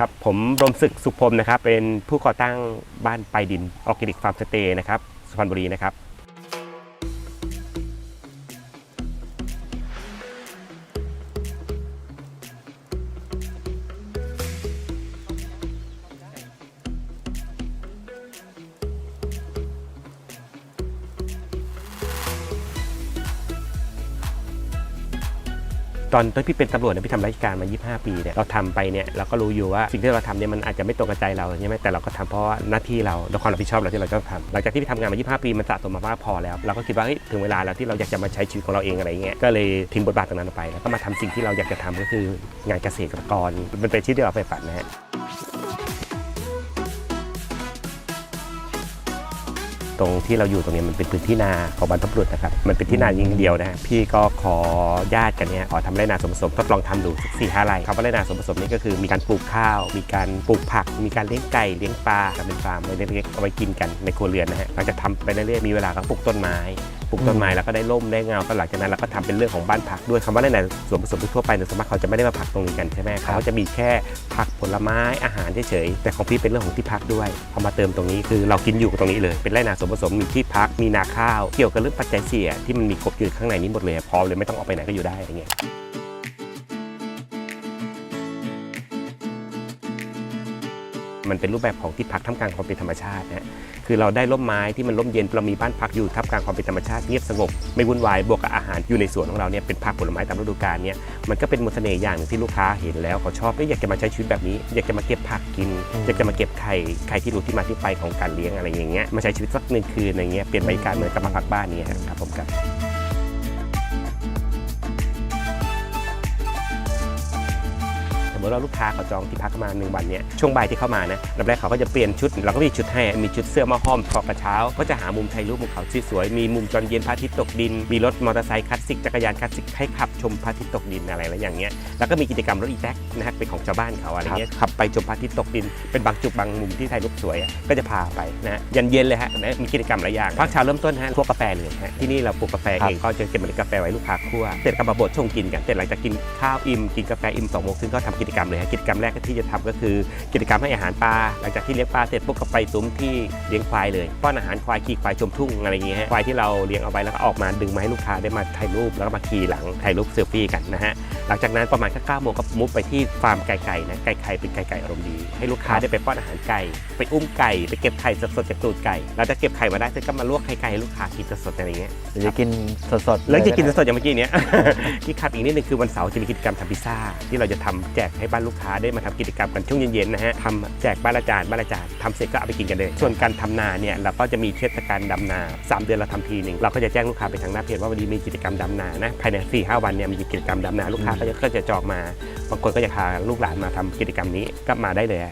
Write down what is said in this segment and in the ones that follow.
ครับผมรมศึกสุขพรมนะครับ เป็นผู้ก่อตั้งบ้านไปดินออร์แกนิกฟาร์มสเตย์นะครับสุพรรณบุรีนะครับ ตอนตอนพี่เป็นตำรวจเนี่ยพี่ทำราชการมา 25 ปีเนี่ยเราทำไปเนี่ยเราก็รู้อยู่ว่าสิ่งที่เราทำเนี่ยมันอาจจะไม่ตรงกับใจเราใช่ไหมแต่เราก็ทำเพราะว่าหน้าที่เราและความรับผิดชอบเราที่เราจะทำหลังจากที่พี่ทำงานมา 25 ปีมันสะสมมามากพอแล้ว เราก็คิดว่าเฮ้ยถึงเวลาแล้วที่เราอยากจะมาใช้ชีวิตของเราเองอะไรเงี้ยก็เลยทิ้งบทบาทตรงนั้นออกไป แล้วก็มาทำสิ่งที่เราอยากจะทำก็คืองานเกษตรกรมันเป็นชีวิตที่เราไปฝันนะฮะ ตรงที่เราอยู่ตรงนี้มันเป็นพื้นที่นาของบรรพบุรุษนะครับมันเป็นที่นายิงเดียวนะฮะพี่ก็ขอญาติกันเนี่ยขอทำไรนาสมผสมทดลองทำดูสักสี่ห้าไร่คำว่าไรนาสมผสมนี่ก็คือมีการปลูกข้าว มีการปลูกผัก มีการเลี้ยงไก่เลี้ยงปลาทำเป็นฟาร์มไว้เล็กๆเอาไว้กินกันในครัวเรือนนะฮะเราจะทำไปเรื่อยๆมีเวลาก็ปลูกต้นไม้ปลูกต้นไม้แล้วก็ได้ร่มได้เงาก็หลังจากนั้นเราก็ทำเป็นเรื่องของบ้านพักด้วยคำว่าไรนาส่วนผสมทั่วไปเนี่ยส่วนมากเขาจะไม่ได้มาพักตรงนี้กันใช่ไหมเขาจะมีแค่ผักผลไม้อาหารเฉยๆแต่ของพี่เป็นเรื่องของที่พักด้วยเอามาเติมตรงนี้คือเรากินอยู่กับตรงนี้เลยเป็นไรนาส่วนผสมมีที่พักมีนาข้าว เกี่ยวกับเรื่องปัจจัยเสี่ยที่มันมีครบอยู่ข้างในนี้หมดเลยพร้อมเลยไม่ต้องออกไปไหนก็อยู่ได้อะไรเงี้ย มันเป็นรูปแบบของที่พักท่ามกลางความเป็นธรรมชาตินะคือเราได้ร่มไม้ที่มันร่มเย็นเรามีบ้านพักอยู่ท่ามกลางความเป็นธรรมชาติเงียบสงบไม่วุ่นวายบวกกับอาหารอยู่ในสวนของเราเนี่ยเป็นผักผลไม้ตามฤดูกาลเนี่ยมันก็เป็นมนต์เสน่ห์อย่างหนึ่งที่ลูกค้าเห็นแล้วเขาชอบไม่อยากจะมาใช้ชีวิตแบบนี้ อยากจะมาเก็บผักกิน อยากจะมาเก็บไข่ไข่ที่รู้ที่มาที่ไปของการเลี้ยงอะไรอย่างเงี้ยมาใช้ชีวิตสักหนึ่งคืนอะไรเงี้ยเปลี่ยนบรรยากาศเหมือนกับมาพักบ้านเนี่ยครับผมครับ มมติว่าลูกค้าเขาจองที่พักเข้ามาหนึ่งวันเนี่ยช่วงบ่ายที่เข้ามานะลำแรกเขาก็จะเปลี่ยนชุดเราก็มีชุดให้มีชุดเสื้อหมาห้อมพอกระเช้า ก็จะหามุมถ่ายรูปมุมเขาสวยๆมีมุมจอนเย็นพระอาทิตย์ตกดิน มีรถมอเตอร์ไซค์คลาสสิกจักรยานคลาสสิกให้ขับชมพระอาทิตย์ตกดินอะไรแล้วอย่างเงี้ยแล้วก็มีกิจกรรมรถอีแท็กนะฮะเป็นของชาวบ้านเขาอะไรเงี้ยขับไปชมพระอาทิตย์ตกดิน เป็นบางจุดบางมุมที่ถ่ายรูปสวยอะก็จะพาไปนะฮะยันเย็นเลยฮะนะมีกิจกรรมหลายอย่างพักเช้าเริ่มต้นฮะคั่วกาแฟเลยฮะที่นี่เราปลูกกาแฟเองก็จะเก็บเมล็ดกาแฟไว้ลูกค้าคั่วเสร็จก็มาบดชงกินกันเสร็จหลังจากกินข้าวอิ่มกินกาแฟอิ่มสองโมงครึ่งก็ทำกิจกรรมเลยฮะกิจกรรมแรกที่จะทำก็คือ กิจกรรมให้อาหารปลาหลังจากที่เลี้ยงปลาเสร็จปุ๊บก็ไปซุ้มที่เลี้ยงควายเลยป้อนอาหารควายขี่ควายชมทุ่งอะไรอย่างเงี้ยฮะควายที่เราเลี้ยงเอาไว้แล้วก็ออกมาดึงมาให้ลูกค้าได้มาถ่ายรูปแล้วก็มาขี่หลังถ่ายรูปเซลฟี่กันนะฮะหลังจากนั้นประมาณแค่เก้าโมงก็มุฟไปที่ฟาร์มไก่ไก่นะไก่ไข่เป็นไก่ไก่อารมณ์ดี ให้ลูกค้าได้ไปป้อนอาหารไก่ ไปอุ้มไก่ไปเก็บไข่สดๆจากตูดไก่เราจะเก็บไข่มาได้เสร็จก็มาลวกไข่ไก่ให้ลูกค้ากินสดๆอะไรอย่างเงี้ยหรือจะกินสดๆแล้วจะกินเลยสดๆอย่างเมื่อกี้เนี้ยที่ขัดอีกนิดนึงคือวันเสาร์จะมีกิจกรรมทำพิซซ่าที่เราจะทำแจกให้บ้านลูกค้าได้มาทำกิจกรรมกันช่วงเย็นๆนะฮะทำแจกบ้านอาจานบ้านอาจานทำเสร็จก็เอาไปกินกันเลย ส่วนการทำนาเนี่ยเราก็จะมีเทศกาลดำนาสามเดือนเราทำทีหนึ่งเราก็จะแจ้งลูกค้าไปทางหน้าเพจว่าวันนี้มีกิจกรรมดำนานะภายใน4ี่ห้าวันเนี่ยมีกิจกรรมดำนาลูกค้าก็จะก็จะจองมาบางคนก็จะพาลูกหลานมาทำกิจกรรมนี้ก็มาได้เลย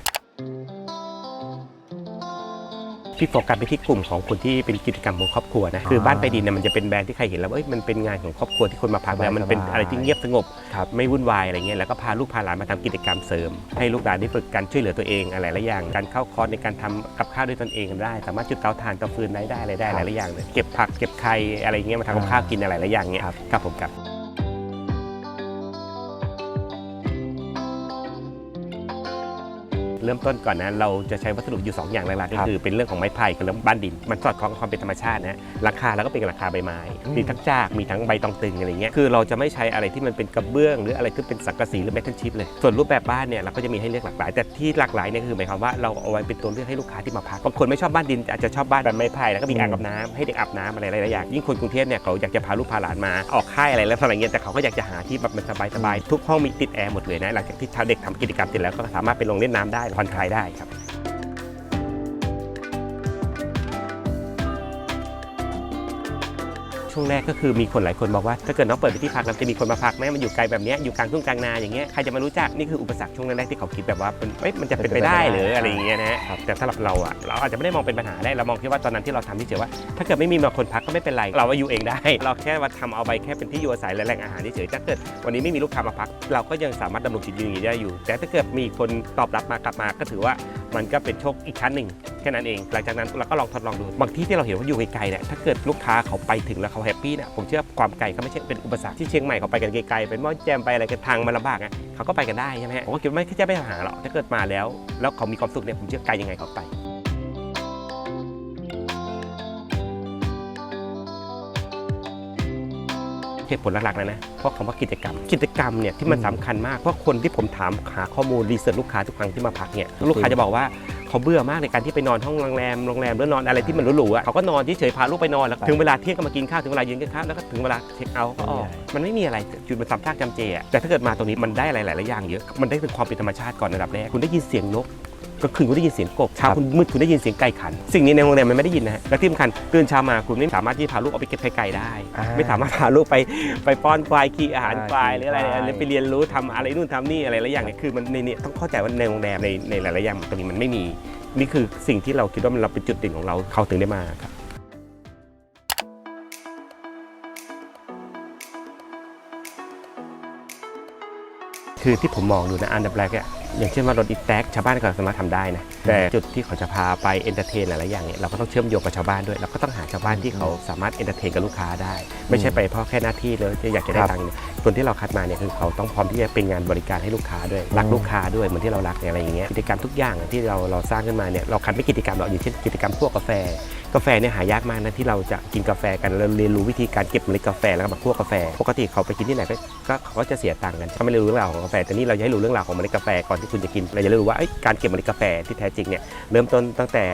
พี่โฟกัสไปที่กลุ่มของคนที่เป็นกิจกรรมของครอบครัวนะคือบ้านไปดินเนี่ยมันจะเป็นแบรนด์ที่ใครเห็นแล้วว่าเอ้ยมันเป็นงานของครอบครัวที่คนมาพักแล้วมันเป็นอะไรที่เงียบสงบครับไม่วุ่นวายอะไรเงี้ยแล้วก็พาลูกพาหลานมาทำกิจกรรมเสริม ให้ลูกหลานได้ฝึกการช่วยเหลือตัวเองอะไรหลายอย่าง การเข้าคอร์สในการทำกับข้าวด้วยตนเองได้ สามารถจุดเตาถ่านเตาฟืนได้ได้อะไรได้หลายๆอย่างเลยเก็บผักเก็บไข่อะไรเงี้ยมาทำกับข้าวกินอะไรหลายอย่างเงี้ยครับครับผมครับ เริ่มต้นก่อนนะเราจะใช้วัสดุอยู่ 2 อย่างหลักๆก็ครับคือเป็นเรื่องของไม้ไผ่กับเรื่องบ้านดิน มันสอดคล้องกับความเป็นธรรมชาตินะราคาแล้วก็เป็นราคาใบไม้อืมมีทั้งจากมีทั้งใบตองตึงอะไรเงี้ยคือเราจะไม่ใช้อะไรที่มันเป็นกระเบื้อง หรืออะไรที่เป็นสังกะสีหรือเมทัลชิปเลยส่วนรูปแบบบ้านเนี่ยเราก็จะมีให้เลือกหลากหลาย แต่ที่หลากหลายเนี่ยคือหมายความว่าเราเอาไว้เป็นตัวเลือกให้ลูกค้าที่มาพักบางคนไม่ชอบบ้านดินอาจจะชอบบ้านแบบไม้ไผ่แล้วก็มีอ่างอาบน้ำให้เด็กอาบน้ำอะไรหลายๆอย่างยิ่งคนกรุงเทพเนี่ยเขาอยากจะพาลูกพาหลานมาออกค่ายอะไรแล้วอะไรเงี้ยแต่เขาก็อยากจะหาที่แบบมันสบายๆทุกห้องมีติดแอร์หมดเลยนะหลังจากที่เด็กทำกิจกรรมเสร็จแล้วก็สามารถไปลงเล่นน้ำได้ผ่อนคลายได้ครับ ช่วงแรกก็คือมีคนหลายคนบอกว่าถ้าเกิดน้องเปิดไปที่พักแล้วจะมีคนมาพักไหมมันอยู่ไกลแบบเนี้ยอยู่กลางทุ่งกลางนาอย่างเงี้ยใครจะมารู้จักนี่คืออุปสรรคช่วงแรกๆที่เขาคิดแบบว่าเป็นเอ้ยมันจะเป็นไปได้หรืออะไรอย่างเงี้ยนะฮะแต่สำหรับเราอะเราอาจจะไม่ได้มองเป็นปัญหาได้เรามองแค่ว่าตอนนั้นที่เราทำที่เฉยว่า ถ้าเกิดไม่มีมาคนพักก็ไม่เป็นไร เราว่าอยู่เองได้ เราแค่ว่าทำเอาไปแค่เป็นที่อยู่อาศัยและแหล่งอาหารเฉยๆถ้าเกิดวันนี้ไม่มีลูกค้ามาพัก เราก็ยังสามารถดำรงชีวิตอยู่อย่างนี้ได้อยู่ แต่ถ้าเกิดมีคนตอบรับมากลับมาก็ถือว่ามันก็เป็นโชคอีกชั้นหนึ่งแค่นั้นเอง หลังจากนั้นเราก็ลองทดลองดูบางที่ที่เราเห็นว่าอยู่ไกลๆเนี่ยถ้าเกิดลูกค้าเขาไปถึงแล้วเขาแฮปปี้เนี่ยผมเชื่อความไกลก็ไม่ใช่เป็นอุปสรรคที่เชียงใหม่เขาไปกันไกลๆเป็นม่อนแจมไปอะไรกันทางมันลำบากอะเขาก็ไปกันได้ใช่ไหมผมก็คิดว่าไม่ใช่ไม่หาหรอกถ้าเกิดมาแล้ว แล้วเขามีความสุขเนี่ยผมเชื่อไกลยังไงเขาไป เหตุผลหลักๆนะนะเพราะคำว่ากิจกรรม กิจกรรมเนี่ยที่มันสำคัญมาก เพราะคนที่ผมถามหาข้อมูลรีเสิร์ชลูกค้าทุกครั้งที่มาพักเนี่ยลูกค้าจะบอกว่าเขาเบื่อมากในการที่ไปนอนห้องโรงแรมโรงแรมหรือนอนอะไรที่มันหรูๆอะเขาก็นอนเฉยๆพาลูกไปนอนแล้วถึงเวลาเที่ยงก็มากินข้าวถึงเวลาเย็นก็ข้าวแล้วก็ถึงเวลาเช็คเอาท์ก็ออกมันไม่มีอะไรจุดมันซ้ำซากจำเจอะแต่ถ้าเกิดมาตรงนี้มันได้หลายๆอย่างเยอะมันได้ถึงความเป็นธรรมชาติก่อนระดับแรกคุณได้ยินเสียงนก ก็คืนคุณได้ยินเสียงกบเช้าคุณมืดคุณได้ยินเสียงไก่ขัน สิ่งนี้ในโรงแรมมันไม่ได้ยินนะฮะและที่สำคัญตื่นเช้ามาคุณไม่สามารถที่จะพาลูกเอาไปเก็บไข่ไก่ได้ อ่าไม่สามารถพาลูกไปไปป้อนควายขี่อาหารอ่าควายหรืออะไรขี่ควายหรือไปเรียนรู้ทำอะไรนู่นทำนี่อะไรหลายอย่างเนี่ยคือมันในนี้ต้องเข้าใจว่าในโรงแรมในในหลายๆอย่างตรงนี้มันไม่มีนี่คือสิ่งที่เราคิดว่ามันเราเป็นจุดเด่นของเราเขาถึงได้มาครับ คือที่ผมมองดูนะอันดับแรกอะอย่างเช่นว่ารถอีแท็กชาวบ้านก็สามารถทำได้นะแต่จุดที่เขาจะพาไปเอนเตอร์เทนหลายๆอย่างเนี่ยเราก็ต้องเชื่อมโยงกับชาวบ้านด้วยเราก็ต้องหาชาวบ้านที่เขาสามารถเอนเตอร์เทนกับลูกค้าได้ ไม่ใช่ไปเพราะแค่หน้าที่เลยที่อยากจะได้ครับตังค์เนี่ยคนที่เราคัดมาเนี่ยคือเขาต้องพร้อมที่จะเป็นงานบริการให้ลูกค้าด้วยรักลูกค้าด้วยเหมือนที่เรารักเนี่ยอะไรอย่างเงี้ยกิจกรรมทุกอย่างที่เราเราสร้างขึ้นมาเนี่ยเราคัดไม่กิจกรรมหรอกอย่างเช่นกิจกรรมพวกกาแฟ กาแฟเนี่ยหายากมากนะที่เราจะกินกาแฟกันเราเรียนรู้วิธีการเก็บเมล็ดกาแฟแล้วก็มาคั่วกาแฟ ปกติเขาไปกินที่ไหนก็เขาก็จะเสียตังค์กันเขาไม่ได้รู้เรื่องราวของกาแฟแต่นี่เราจะให้รู้เรื่องราวของเมล็ดกาแฟก่อนที่คุณจะกินเราจะได้รู้ว่าการเก็บเมล็ดกาแฟที่แท้จริงเนี่ยเริ่มต้นตั้งแต่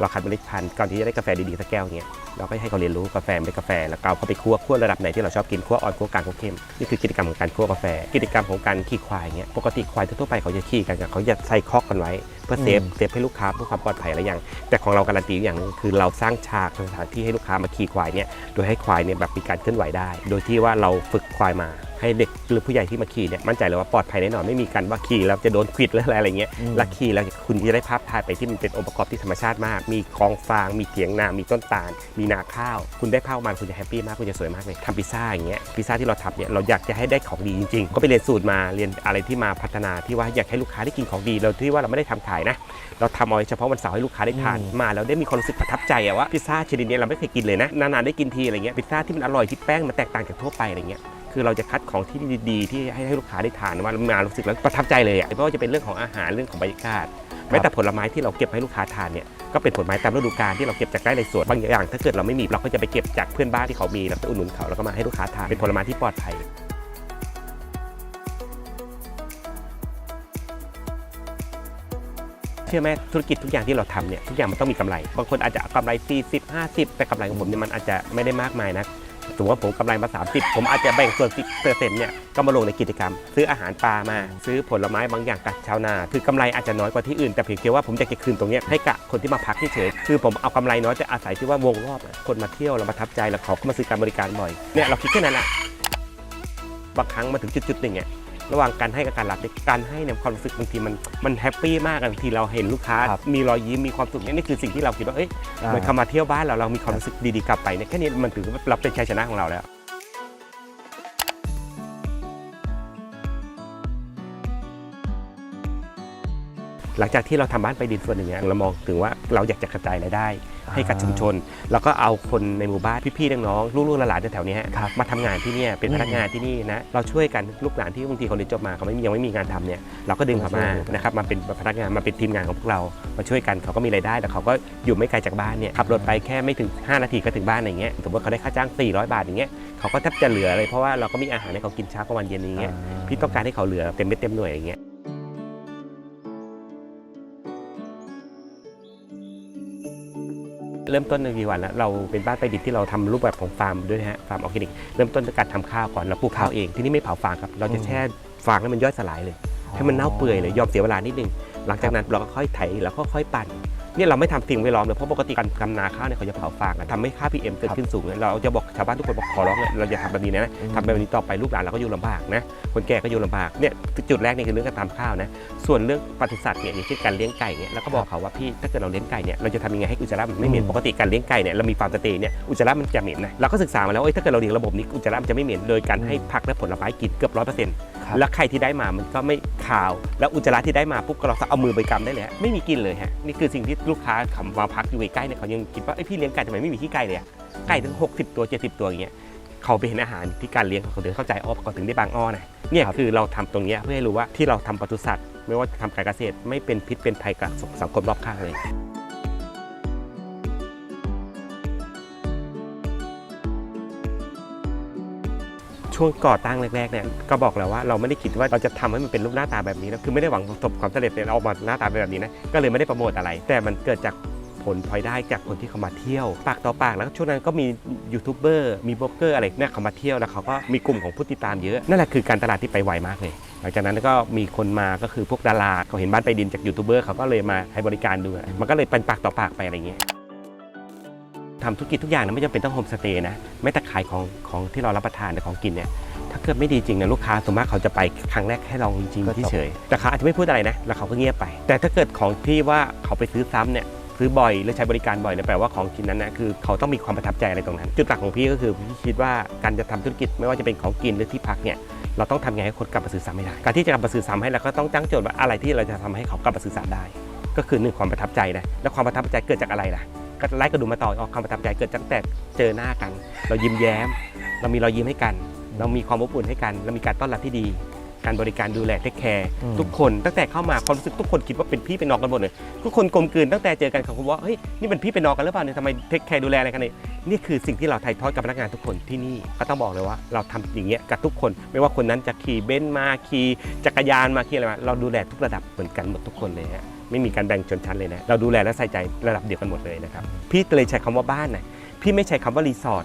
เราคัดเมล็ดพันธุ์ก่อนที่จะได้กาแฟดีๆสักแก้วเนี่ยเราก็ให้เขาเรียนรู้กาแฟเมล็ดกาแฟแล้วก็เอาเข้าไปคั่วคั่วระดับไหนที่เราชอบกินคั่วอ่อนคั่วกลางคั่วเข้มนี่คือกิจกรรมของการคั่วกาแฟ กิจกรรมของการขี่ควายเนี่ยปกติควายทั่วๆไปเขาจะขี่กันเขาจะใส่คอกกันไว้ เพื่อเซฟเซฟให้ลูกค้าเพื่อความปลอดภัยอะไรอย่าง แต่ของเราการันตีอย่างหนึงคือเราสร้างฉากสถานที่ให้ลูกค้ามาขี่ควายเนี่ยโดยให้ควายเนี่ยแบบมีการเคลื่อนไหวได้ โดยที่ว่าเราฝึกควายมา ให้เด็กหรือผู้ใหญ่ที่มาขี่เนี่ยมั่นใจเลยว่าปลอดภัยแน่นอนไม่มีการว่าขี่แล้วจะโดนควิดหรืออะไรอะไรเงี้ยอืมและขี่แล้วคุณจะได้ภาพถ่ายไปที่มันเป็นองค์ประกอบที่ธรรมชาติมาก มีกองฟาง มีเถียงนา มีต้นตาล มีนาข้าว คุณได้ภาพออกมาคุณจะแฮปปี้มากคุณจะสวยมากเลยทำพิซซ่าอย่างเงี้ยพิซซ่าที่เราทำเนี่ยเราอยากจะให้ได้ของดีจริงๆ ก็ไปเรียนสูตรมาเรียนอะไรที่มาพัฒนาที่ว่าอยากให้ลูกค้าได้กินของดีเราที่ว่าเราไม่ได้ทำขายนะเราทำเอาไว้เฉพาะวันเสาร์ให้ลูกค้าได้ทานอืมมาแล้วได้มีความรู้สึกประทับใจอะว่าพิซซ่าชนิดนี้เราไม่เคยกินเลยนะนานๆได้กินทีอะไรเงี้ยพิซซ่าที่มันอร่อยที่แป้งมันแตกต่างจากทั่วไปอะไรเงี้ย คือเราจะคัดของที่ดีๆที่ให้ให้ลูกค้าได้ทานว่ามารู้สึกแล้วประทับใจเลยอะไม่ว่าจะเป็นเรื่องของอาหารเรื่องของบรรยากาศแม้แต่ผลไม้ที่เราเก็บให้ลูกค้าทานเนี่ยก็เป็นผลไม้ตามฤดูกาลที่เราเก็บจากไร่ในสวนบางอย่าง ถ้าเกิดเราไม่มีเราก็จะไปเก็บจากเพื่อนบ้านที่เขามีเราจะอุดหนุนเขาแล้วก็มาให้ลูกค้าทานเป็นผลไม้ที่ปลอดภัย เชื่อไหมธุรกิจทุกอย่างที่เราทำเนี่ยทุกอย่างมันต้องมีกำไร บางคนอาจจะเอากำไร 40 50 แต่กำไรของผมเนี่ยมันอาจจะไม่ได้มากมายนะ สมมติว่าผมกำไรมา 30 ผมอาจจะแบ่งส่วน 10เปอร์เซ็นต์เนี่ยก็มาลงในกิจกรรม ซื้ออาหารปลามา ซื้อผลไม้บางอย่างกับชาวนา คือกำไรอาจจะน้อยกว่าที่อื่นแต่เพียงแค่ว่าผมอยากจะคืนตรงนี้ให้กับคนที่มาพักเฉยคือผมเอากำไรน้อยแต่อาศัยที่ว่าวงรอบอะคนมาเที่ยวเรามาทับใจแล้วเขาก็มาซื้อการบริการบ่อยเนี่ยเราคิดแค่นั้นแหละบางครั้งมาถึงจุดๆหนึ่งเนี่ย ระหว่างการให้กับการรับเนี่ยการให้เนี่ยความรู้สึกบางทีมันมันแฮปปี้มากอะบางทีเราเห็นลูกค้า ครับมีรอยยิ้มมีความสุขเนี่ยนี่คือสิ่งที่เราคิดว่าเอ้ยอ่าเหมันเข้ามาเที่ยวบ้านเราเรามีความรู้สึกดีๆกลับไปเนี่ยแค่นี้มันถือว่าเราเป็นชัยชนะของเราแล้ว หลังจากที่เราทำบ้านไปดินส่วนหนึ่งเนี่ยเรามองถึงว่าเราอยากจะกระจายรายได้ ให้กับชุมชน แล้วก็เอาคนในหมู่บ้านพี่ๆน้องๆลูกๆหลานๆแถวๆเนี้ยครับมาทำงานที่เนี่ยเป็นอืมพนักงานที่นี่นะเราช่วยกันลูกหลานที่บางทีเขาเรียนจบมาเขาไม่มียังไม่มีงานทำเนี่ยเราก็ดึงเขามาช่วยกันนะครับมาเป็นพนักงานมาเป็นทีมงานของพวกเรามาช่วยกันเขาก็มีรายได้แต่เขาก็อยู่ไม่ไกลจากบ้านเนี่ยขับรถไปแค่ไม่ถึง 5 นาทีก็ถึงบ้านอย่างเงี้ยสมมติเขาได้ค่าจ้าง 400 บาทอย่างเงี้ยเขาก็แทบจะเหลือเลยเพราะว่าเราก็มีอาหารให้เขากินเช้ากลางวันเย็นอย่างเงี้ยพี่ต้องการให้เขาเหลือเต็มเม็ดเต็มหน่วยอย่างเงี้ย เริ่มต้นในกี่วันแล้วเราเป็นบ้านใต้ดินที่เราทำรูปแบบของฟาร์มด้วยนะฮะฟาร์มออร์แกนิกเริ่มต้นจากการทำข้าวก่อนเราปลูกข้าวเองที่นี่ไม่เผาฟางครับเราจะแช่ฟางให้มันย่อยสลายเลย ให้มันเน่าเปื่อยเลยยอมเสียเวลานิดนึงหลังจากนั้นเราก็ค่อยไถแล้วก็ค่อยปั่น เนี่ยเราไม่ทำสิ่งแวดล้อมเลยเพราะปกติการกำนาข้าวเนี่ยเขาจะเผาฟางกันทำให้ค่า PM เกิดขึ้นสูงเลยเราจะบอกชาวบ้านทุกคนบอกขอร้องเลยเราจะทำแบบนี้นะอืมทำแบบนี้ต่อไปลูกหลานเราก็อยู่ลำบากนะคนแก่ก็อยู่ลำบากเนี่ยจุดแรกนี่คือเรื่องการทำข้าวนะส่วนเรื่องปศุสัตว์เนี่ยอย่างเช่นการเลี้ยงไก่เนี่ยเราก็บอกเขาว่าพี่ถ้าเกิดเราเลี้ยงไก่เนี่ยเราจะทำยังไงให้อุจจาระมันไม่เหม็นอืมปกติการเลี้ยงไก่เนี่ยเรามีฟาร์มสเตย์เนี่ยอุจจาระมันจะเหม็นนะเราก็ศึกษามาแล้วว่าเอ้ยถ้าเกิดเราเลี้ยงระบบนี้อุจจาระมันจะไม่เหม็นโดยการให้ผักและผลไม้กินเกือบร้อยเปอร์เซ็นต์ครับแล้วไข่ที่ได้มามันก็ไม่ขาว แล้วอุจจาระที่ได้มาปุ๊บก็เราเอามือไปกำได้เลยฮะไม่มีกลินเลยฮะนี่คือสิ่งที่ลูกค้าขำมาพักอยู่ใกล้ๆเนี่ยเขายังคิดว่าเอ้ยพี่เลี้ยงไก่ทำไมไม่มีขี้ไก่เลยอะไก่ถึง60 ตัว 70 ตัวอย่างเงี้ยเขาไปเห็นอาหารที่การเลี้ยงเขาถึงเข้าใจอ้อเขาถึงได้บางอ้อนะเนี่ยครับคือเราทำตรงเนี้ยเพื่อให้รู้ว่าที่เราทำปศุสัตว์ ไม่ว่าทำการเกษตรไม่เป็นพิษเป็นภัยกับสังคมรอบข้างเลย ช่วงก่อตั้งแรกๆเนี่ยก็บอกแล้วว่าเราไม่ได้คิดว่าเราจะทำให้มันเป็นรูปหน้าตาแบบนี้นะคือไม่ได้หวังประสบความสำเร็จเลยเอาออกมาหน้าตาแบบนี้นะก็เลยไม่ได้โปรโมทอะไร แต่มันเกิดจากผลพลอยได้จากคนที่เขามาเที่ยว ปากต่อปากแล้วช่วงนั้นก็มียูทูบเบอร์มีบล็อกเกอร์อะไรเนี่ยเขามาเที่ยวแล้วเขาก็มีกลุ่มของผู้ติดตามเยอะ นั่นแหละคือการตลาดที่ไปไวมากเลย หลังจากนั้นก็มีคนมาก็คือพวกดาราเขาเห็นบ้านไปดินจากยูทูบเบอร์เขาก็เลยมาให้บริการดูมันก็เลยเป็นปากต่อปากไปอะไรเงี้ย ทำธุรกิจทุกอย่างนะไม่จำเป็นต้องโฮมสเตย์นะแม้แต่ขายของของที่เรารับประทานในของกินเนี่ยถ้าเกิดไม่ดีจริงนะลูกค้าส่วนมากเขาจะไปครั้งแรกให้ลองจริงก็ๆที่จบเฉยแต่เขาอาจจะไม่พูดอะไรนะแล้วเขาก็เงียบไป แต่ถ้าเกิดของที่ว่าเขาไปซื้อซ้ำเนี่ยซื้อบ่อยหรือใช้บริการบ่อยเนี่ยแปลว่าของชิ้นนั้นนะคือเขาต้องมีความประทับใจอะไรตรงนั้น จุดหลักของพี่ก็คือพี่คิดว่าการจะทำธุรกิจไม่ว่าจะเป็นของกินหรือที่พักเนี่ยเราต้องทำไงให้คนกลับมาซื้อซ้ำให้ได้ การที่จะกลับมาซื้อซ้ำให้เราก็ต้องตั้งโจทย์ว่าอะไรที่เราจะทำให้เขากลับมาซื้อซ้ำได้ ก็คือหนึ่งความประทับใจนะแล้วความประทับใจเกิดจากอะไรล่ะก็ไล่กระดูกมาต่อออกความประทับใจเกิดจากแต่เจอหน้ากัน เรายิ้มแย้ม เรามีรอยยิ้มให้กัน เรามีความอบอุ่นให้กัน เรามีการต้อนรับที่ดี การบริการดูแลเทคแคร์อืมทุกคนตั้งแต่เข้ามาความรู้สึกทุกคนคิดว่าเป็นพี่เป็นน้องกันหมดเลยทุกคนกลมกลืนตั้งแต่เจอกันเขาคิดว่าเฮ้ยนี่เป็นพี่เป็นน้องกันหรือเปล่าเนี่ยทำไมเทคแคร์ดูแลอะไรกันเนี่ยนี่คือสิ่งที่เราถ่ายทอดกับพนักงานทุกคนที่นี่ก็ต้องบอกเลยว่า เราทำอย่างเงี้ยกับทุกคน ไม่ว่าคนนั้นจะขี่เบนซ์มาขี่จักรยานมาขี่อะไรมาเราดูแลทุกระดับเหมือนกันหมดทุกคนเลยฮะ ไม่มีการแบ่งชนชั้นเลยนะ เราดูแลและใส่ใจระดับเดียวกันหมดเลยนะครับ พี่เลยใช้คำว่าบ้านนะพี่ไม่ใช้คำว่ารีสอร์ท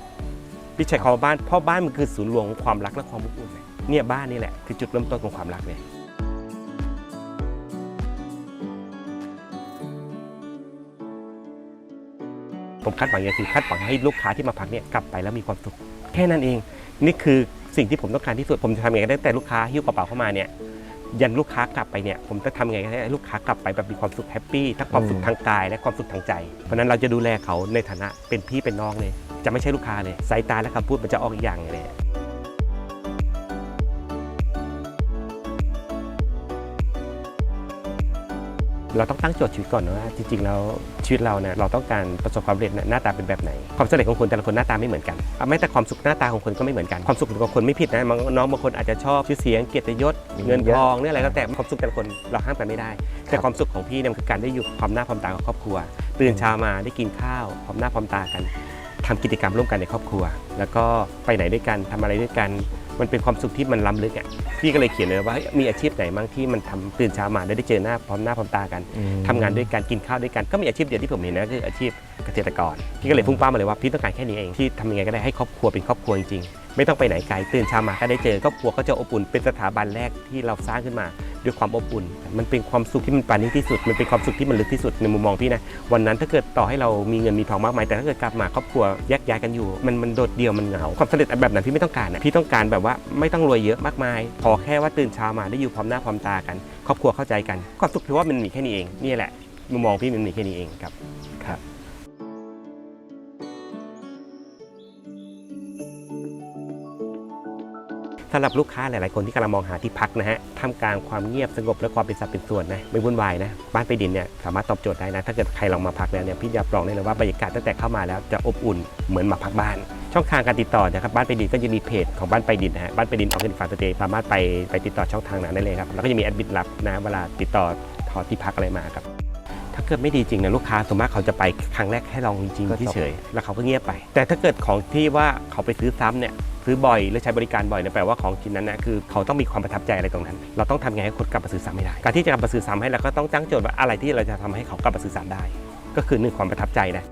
พี่ใช้คำว่าบ้าน เพราะบ้านมันคือศูนย์รวมของความรักและความอบอุ่นนะเนี่ยบ้านนี่แหละคือจุดเริ่มต้นของความรักเลยผมคาดหวังอย่างคือคาดหวังให้ลูกค้าที่มาพักเนี่ยกลับไปแล้วมีความสุข แค่นั้นเอง นี่คือสิ่งที่ผมต้องการที่สุดผมจะทำยังไงได้แต่ลูกค้าหิ้วกระเป๋าเข้ามาเนี่ย ยันลูกค้ากลับไปเนี่ยผมจะทำยังไงให้ลูกค้ากลับไปแบบมีความสุขแฮปปี้ทั้งความสุขทางกายและความสุขทางใจ เพราะฉะนั้นเราจะดูแลเขาในฐานะเป็นพี่เป็นน้องเลย จะไม่ใช่ลูกค้าเลยสายตาและคำพูดมันจะออกอีกอย่างเลย เราต้องตั้งโจทย์ชีวิตก่อนนะว่าจริงๆแล้วชีวิตเราเนี่ยเราต้องการประสบความสำเร็จเนี่ยหน้าตาเป็นแบบไหน ความสำเร็จของคนแต่ละคนหน้าตาไม่เหมือนกันอะแม้แต่ความสุขหน้าตาของคนก็ไม่เหมือนกันความสุขของคนไม่ผิดนะบางน้องบางคนอาจจะชอบชื่อเสียงเกียรติยศเงินทองเนี่ยอะไรก็แต่ความสุขแต่ละคนเราห้ามกันไม่ได้ แต่ความสุขของพี่เนี่ยมันคือการได้อยู่ความหน้าความตากับครอบครัว ตื่นเช้ามาได้กินข้าวความหน้าความตากันทำกิจกรรมร่วมกันในครอบครัว แล้วก็ไปไหนด้วยกันทำอะไรด้วยกัน มันเป็นความสุขที่มันล้ำลึกอะพี่ก็เลยเขียนเลยว่าเฮ้ยมีอาชีพไหนบ้างที่มันทำตื่นเช้ามาได้ได้เจอหน้าพร้อมหน้าพร้อมตากันอืม ทำงานด้วยกันกินข้าวด้วยกันก็มีอาชีพเดียวที่ผมเห็นนะคืออาชีพเกษตรกรพี่ก็เลยพุ่งเป้ามาเลยว่าพี่ต้องการแค่นี้เองที่ทำยังไงก็ได้ให้ครอบครัวเป็นครอบครัวจริงๆ ไม่ต้องไปไหนไกลตื่นเช้ามาก็ได้เจอครอบครัวก็จะอบอุ่นเป็นสถาบันแรกที่เราสร้างขึ้นมา ด้วยความอบอุ่น มันเป็นความสุขที่มันปาณีตที่สุด มันเป็นความสุขที่มันลึกที่สุดในมุมมองพี่นะวันนั้นถ้าเกิดต่อให้เรามีเงินมีทองมากมายแต่ถ้าเกิดกลับมาครอบครัวแยกย้ายกันอยู่ มันมันโดดเดี่ยวมันเหงาความสำเร็จแบบนั้นพี่ไม่ต้องการนะพี่ต้องการแบบว่าไม่ต้องรวยเยอะมากมายขอแค่ว่าตื่นเช้ามาได้อยู่พร้อมหน้าพร้อมตากัน ครอบครัวเข้าใจกันความสุขถือว่ามันมีแค่นี้เองนี่แหละมุมมองพี่มันมีแค่นี้เองครับ สำหรับลูกค้าหลาย ๆ คนที่กำลังมองหาที่พักนะฮะท่ามกลางความเงียบสงบและความเป็นสัดเป็นส่วนนะไม่วุ่นวายนะบ้านไปดินเนี่ยสามารถตอบโจทย์ได้นะ ถ้าเกิดใครลองมาพักแล้วเนี่ยพี่รับรองได้เลยว่าบรรยากาศตั้งแต่เข้ามาแล้วจะอบอุ่นเหมือนมาพักบ้าน ช่องทางการติดต่อนะครับบ้านไปดินก็จะมีเพจของบ้านไปดินนะฮะบ้านไปดินออร์แกนิกฟาร์สเตย์สามารถไปไปติดต่อช่องทางนั้นได้เลยครับแล้วก็จะมีแอดมินรับนะเวลาติดต่อขอที่พักอะไรมาครับถ้าเกิดไม่ดีจริงนะลูกค้าส่วนมากเขาจะไปครั้งแรกให้ลองจริงๆที่เฉยแล้วเขาก็เงียบไป แต่ถ้าเกิดของที่ว่าเขาไปซื้อซ้ำเนี่ย ซื้อบ่อยหรือใช้บริการบ่อยเนี่ยแปลว่าของชิ้นนั้นนะคือเขาต้องมีความประทับใจอะไรตรงนั้น เราต้องทำไงให้คนกลับมาซื้อซ้ำไม่ได้ การที่จะกลับมาซื้อซ้ำให้เราก็ต้องตั้งโจทย์ว่าอะไรที่เราจะทำให้เขากลับมาซื้อซ้ำได้ ก็คือหนึ่งความประทับใจนะ